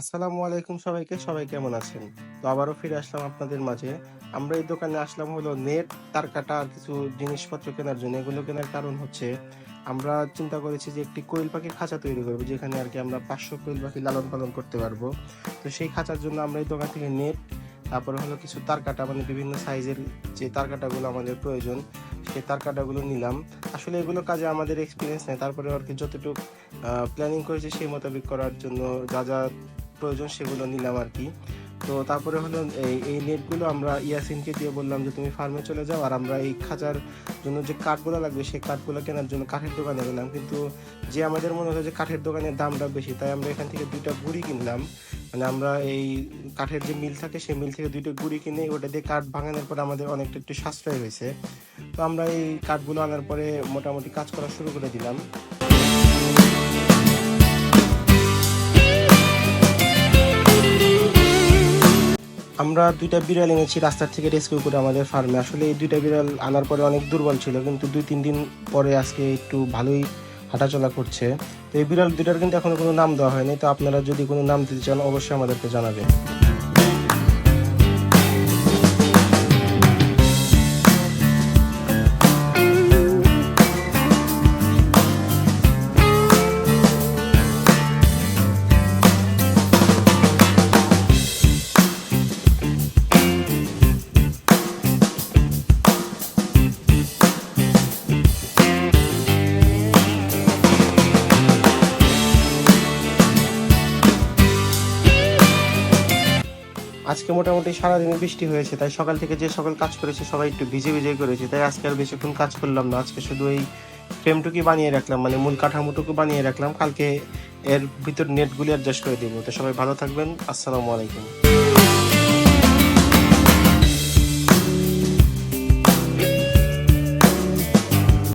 আসসালামু আলাইকুম সবাইকে, সবাই কেমন আছেন? তো আবারও ফিরে আসলাম আপনাদের মাঝে। আমরা এই দোকানে আসলাম হলো নেট, তার কাটা আর কিছু জিনিসপত্র কেনার জন্য। এগুলো কেনার কারণ হচ্ছে, আমরা চিন্তা করেছি যে একটি কোয়েল পাখির খাঁচা তৈরি করব, যেখানে আর কি আমরা পাঁচশো কোয়েল পাখি লালন পালন করতে পারব। তো সেই খাঁচার জন্য আমরা এই দোকান থেকে নেট, তারপরে হলো কিছু তার কাটা মানে বিভিন্ন সাইজের যে তার কাটাগুলো আমাদের প্রয়োজন, সেই তার কাটাগুলো নিলাম। আসলে এগুলো কাজে আমাদের এক্সপিরিয়েন্স নেই তারপরে আর কি যতটুকু প্ল্যানিং করেছি সেই মোতাবেক করার জন্য যা যা প্রয়োজন সেগুলো নিলাম আর কি। তো তারপরে হলো এই এই নেটগুলো আমরা ইয়াসিনকে দিয়ে বললাম যে, তুমি ফার্মে চলে যাও আর আমরা এই খাঁচার জন্য যে কাঠগুলো লাগবে, সেই কাঠগুলো কেনার জন্য কাঠের দোকানে গেলাম। কিন্তু যে আমাদের মনে হলো যে, কাঠের দোকানের দামটা বেশি, তাই আমরা এখান থেকে দুইটা গুড়ি কিনলাম। মানে আমরা এই কাঠের যে মিল থাকে, সেই মিল থেকে দুইটা গুড়ি কিনে ওটা দিয়ে কাঠ ভাঙানোর পরে আমাদের অনেকটা একটু সাশ্রয় হয়েছে। তো আমরা এই কাঠগুলো আনার পরে মোটামুটি কাজ করা শুরু করে দিলাম। আমরা দুইটা বিড়াল এনেছি রাস্তার থেকে রেস্কিউ করে আমাদের ফার্মে আসলে এই দুইটা বিড়াল আনার পরে অনেক দুর্বল ছিল, কিন্তু দুই তিন দিন পরে আজকে একটু ভালোই হাঁটাচলা করছে। তো এই বিড়াল দুইটার কিন্তু এখনও কোনো নাম দেওয়া হয়নি, তো আপনারা যদি কোনো নাম দিতে চান অবশ্যই আমাদেরকে জানাবেন। আজকে মোটামুটি সারাদিন বৃষ্টি হয়েছে, তাই সকাল থেকে যে সকল কাজ করেছে সবাই একটু ভিজে ভিজে করেছে, তাই আজকে আর বেশিক্ষণ কাজ করলাম না। আজকে শুধু এই ফ্রেমটুকু বানিয়ে রাখলাম মানে মূল কাঠামোটুকু বানিয়ে রাখলাম। কালকে এর ভিতর নেটগুলি অ্যাডজাস্ট করে দিব। তো সবাই ভালো থাকবেন। আসসালামু আলাইকুম।